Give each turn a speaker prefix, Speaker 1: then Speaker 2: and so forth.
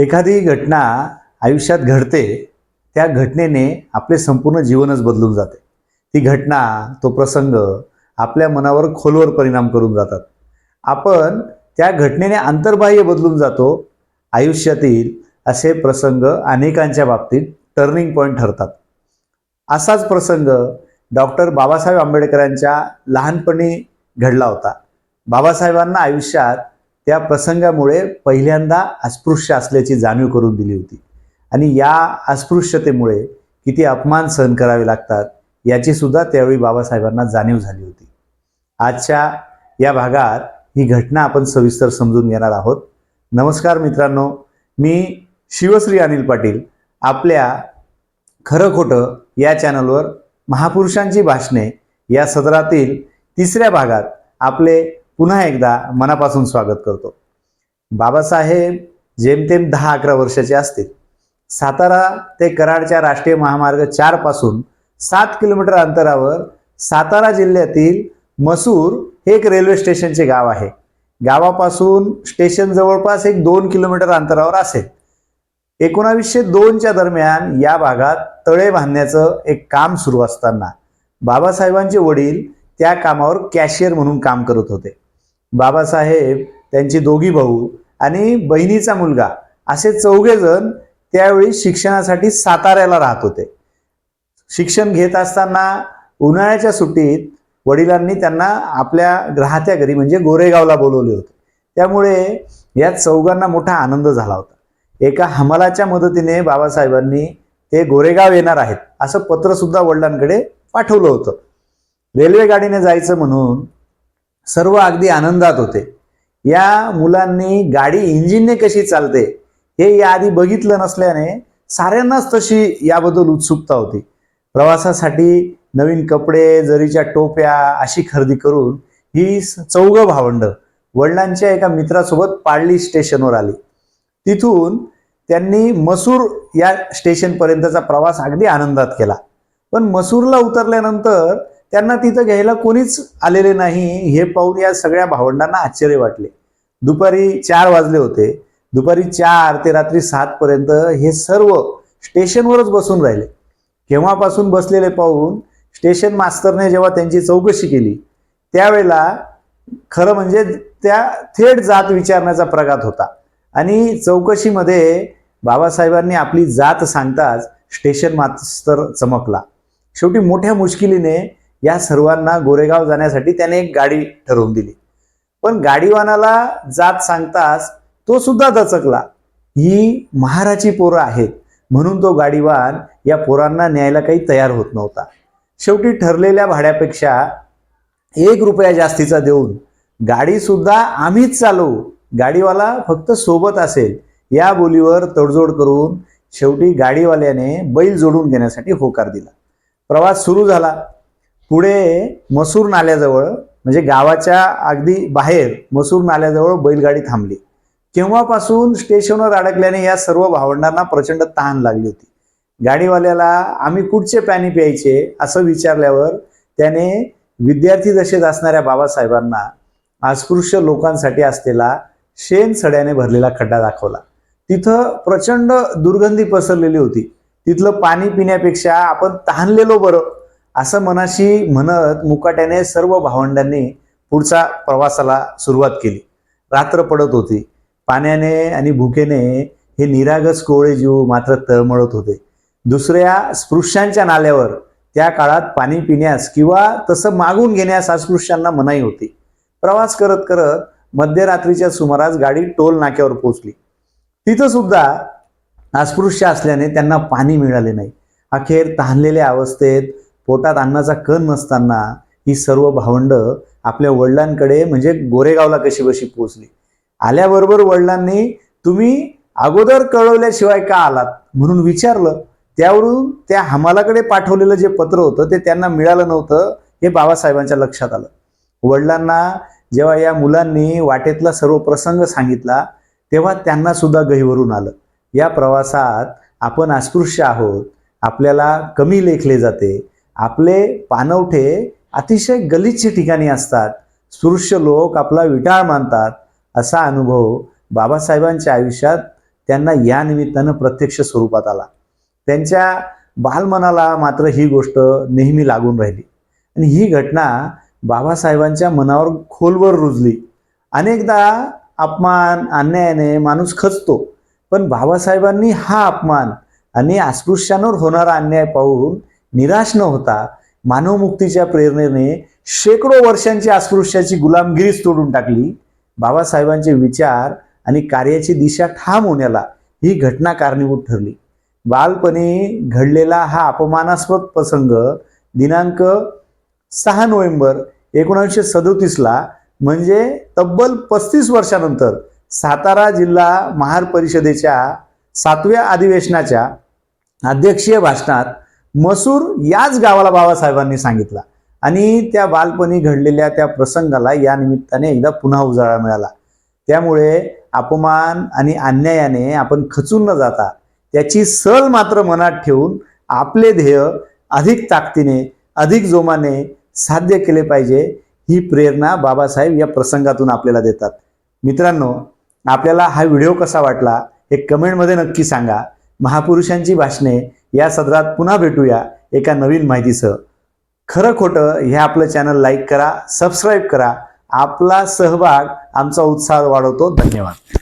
Speaker 1: एखादी घटना आयुष्यात घडते त्या घटनेने आपले संपूर्ण जीवनच बदलून जाते. ती घटना तो प्रसंग आपल्या मनावर खोलवर परिणाम करून जातात. आपण त्या घटनेने अंतर्बाह्य बदलून जातो आयुष्यातील असे प्रसंग अनेकांच्या बाबतीत टर्निंग पॉईंट ठरतात. असाच प्रसंग डॉक्टर बाबासाहेब आंबेडकरांच्या लहानपणी घडला होता. बाबासाहेबांना आयुष्यात त्या प्रसंगामुळे पहिल्यांदा अस्पृश्य असल्याची जाणीव करून दिली होती. आणि या अस्पृश्यतेमुळे किती अपमान सहन करावे लागतात याची सुद्धा त्यावेळी बाबासाहेबांना जाणीव झाली होती. आजच्या या भागात ही घटना आपण सविस्तर समजून घेणार आहोत. नमस्कार मित्रांनो मी शिवश्री अनिल पाटील आपल्या खरं खोटं या चॅनलवर महापुरुषांची भाषणे या सदरातील तिसऱ्या भागात आपले पुन्हा एकदा मनापासून स्वागत करतो. बाबासाहेब जेमतेम दहा अकरा वर्षाचे असतील. सातारा ते कराडच्या राष्ट्रीय महामार्ग चारपासून सात किलोमीटर अंतरावर सातारा जिल्ह्यातील मसूर हे एक रेल्वे स्टेशनचे गाव आहे. गावापासून स्टेशन जवळपास एक दोन किलोमीटर अंतरावर असेल. एकोणावीसशे दोनच्या दरम्यान या भागात तळे बांधण्याचं एक काम सुरू असताना बाबासाहेबांचे वडील त्या कामावर कॅशियर म्हणून काम करत होते. बाबासाहेब त्यांची दोघी भाऊ आणि बहिणीचा मुलगा असे चौघेजण त्यावेळी शिक्षणासाठी साताऱ्याला राहत होते. शिक्षण घेत असताना उन्हाळ्याच्या सुट्टीत वडिलांनी त्यांना आपल्या राहत्या घरी म्हणजे गोरेगावला बोलवले होते. त्यामुळे या चौघांना मोठा आनंद झाला होता. एका हमालाच्या मदतीने बाबासाहेबांनी ते गोरेगाव येणार आहेत असं पत्र सुद्धा वडिलांकडे पाठवलं होतं. रेल्वे गाडीने जायचं म्हणून सर्व अगदी आनंदात होते. या मुलांनी गाडी इंजिनने कशी चालते हे याआधी बघितलं नसल्याने साऱ्यांनाच तशी याबद्दल उत्सुकता होती. प्रवासासाठी नवीन कपडे जरीच्या टोप्या अशी खरेदी करून ही चौघ भावंड वडिलांच्या एका मित्रासोबत पाळली स्टेशनवर आली. तिथून त्यांनी मसूर या स्टेशनपर्यंतचा प्रवास अगदी आनंदात केला. पण मसूरला उतरल्यानंतर त्यांना तिथं घ्यायला कोणीच आलेले नाही. हे पाहून या सगळ्या भावंडांना आश्चर्य वाटले. दुपारी चार वाजले होते. दुपारी चार ते रात्री सात पर्यंत हे सर्व स्टेशनवरच बसून राहिले. केव्हापासून बसलेले पाहून स्टेशन मास्तरने जेव्हा त्यांची चौकशी केली त्यावेळेला खरं म्हणजे त्या थेट जात विचारण्याचा प्रघात होता. आणि चौकशीमध्ये बाबासाहेबांनी आपली जात सांगताच स्टेशन मास्तर चमकला. शेवटी मोठ्या मुश्किलीने या सर्वांना गोरेगाव जाण्यासाठी त्याने एक गाडी ठरवून दिली. पण गाडीवानाला जात सांगताच तो सुद्धा दचकला. ही महाराची पोरं आहेत. म्हणून तो गाडीवान या पोरांना न्यायला काही तयार होत नव्हता. शेवटी ठरलेल्या भाड्यापेक्षा एक रुपया जास्तीचा देऊन गाडी सुद्धा आम्हीच चालवू. गाडीवाला फक्त सोबत असेल. या बोलीवर तडजोड करून शेवटी गाडीवाल्याने बैल जोडून घेण्यासाठी होकार दिला. प्रवास सुरू झाला. पुढे मसूर नाल्याजवळ म्हणजे गावाच्या अगदी बाहेर मसूर नाल्याजवळ बैलगाडी थांबली. केव्हापासून स्टेशनवर अडकल्याने या सर्व भावंडांना प्रचंड तहान लागली होती. गाडीवाल्याला आम्ही कुठचे पाणी प्यायचे? असं विचारल्यावर त्याने विद्यार्थी दशेत असणाऱ्या बाबासाहेबांना अस्पृश्य लोकांसाठी असलेला शेण सड्याने भरलेला खड्डा दाखवला. तिथं प्रचंड दुर्गंधी पसरलेली होती. तिथलं पाणी पिण्यापेक्षा आपण तहानलेलो बरं. असं मनाशी म्हणत मुकाट्याने सर्व भावंडांनी पुढचा प्रवासाला सुरुवात केली. रात्र पडत होती. पाण्याने आणि भुकेने हे निरागस कोवळे जीव मात्र तळमळत होते. दुसऱ्या स्पृश्यांच्या नाल्यावर त्या काळात पाणी पिण्यास किंवा तसं मागून घेण्यास अस्पृश्यांना मनाई होती. प्रवास करत करत मध्यरात्रीच्या सुमारास गाडी टोल नाक्यावर पोहोचली. तिथं सुद्धा अस्पृश्य असल्याने त्यांना पाणी मिळाले नाही. अखेर तहानलेल्या अवस्थेत पोटात अन्नाचा कण नसताना ही सर्व भावंड आपल्या वडिलांकडे म्हणजे गोरेगावला कशी कशी पोहोचली. आल्याबरोबर वडिलांनी तुम्ही अगोदर कळवल्याशिवाय का आलात? म्हणून विचारलं. त्यावरून त्या हमालाकडे पाठवलेलं जे पत्र होतं ते त्यांना मिळालं नव्हतं हे बाबासाहेबांच्या लक्षात आलं. वडिलांना जेव्हा या मुलांनी वाटेतला सर्व प्रसंग सांगितला तेव्हा त्यांना सुद्धा गहिवरून आलं. या प्रवासात आपण अस्पृश्य आहोत आपल्याला कमी लेखले जाते आपले पानवठे अतिशय गलिच्छ ठिकाणी असतात. स्पृश्य लोक आपला विटाळ मानतात. असा अनुभव बाबासाहेबांच्या आयुष्यात त्यांना या निमित्तानं प्रत्यक्ष स्वरूपात आला. त्यांच्या बालमनाला मात्र ही गोष्ट नेहमी लागून राहिली. आणि ही घटना बाबासाहेबांच्या मनावर खोलवर रुजली. अनेकदा अपमान अन्यायाने माणूस खचतो. पण बाबासाहेबांनी हा अपमान आणि अस्पृश्यांवर होणारा अन्याय पाहून निराश न होता मानवमुक्तीच्या प्रेरणेने शेकडो वर्षांची अस्पृश्याची गुलामगिरीच तोडून टाकली. बाबासाहेबांचे विचार आणि कार्याची दिशा ठाम होण्याला ही घटना कारणीभूत ठरली. बालपणी घडलेला हा अपमानास्पद प्रसंग दिनांक सहा नोव्हेंबर एकोणीसशे सदोतीसला म्हणजे तब्बल पस्तीस वर्षानंतर सातारा जिल्हा महार परिषदेच्या सातव्या अधिवेशनाच्या अध्यक्षीय भाषणात मसूर याच गावाला बाबासाहेबांनी सांगितला. आणि त्या बालपणी घडलेल्या त्या प्रसंगाला या निमित्ताने एकदा पुन्हा उजाळा मिळाला. त्यामुळे अपमान आणि अन्यायाने आपण खचून न जाता त्याची सल मात्र मनात ठेवून आपले ध्येय अधिक ताकदीने अधिक जोमाने साध्य केले पाहिजे ही प्रेरणा बाबासाहेब या प्रसंगातून आपल्याला देतात. मित्रांनो आपल्याला हा व्हिडिओ कसा वाटला हे कमेंटमध्ये नक्की सांगा. महापुरुषांची भाषणे या सदरात पुन्हा भेटूया एका नवीन माहितीसह. खरं खोटं हे आपलं चॅनल लाईक करा सबस्क्राईब करा. आपला सहभाग आमचा उत्साह वाढवतो. धन्यवाद.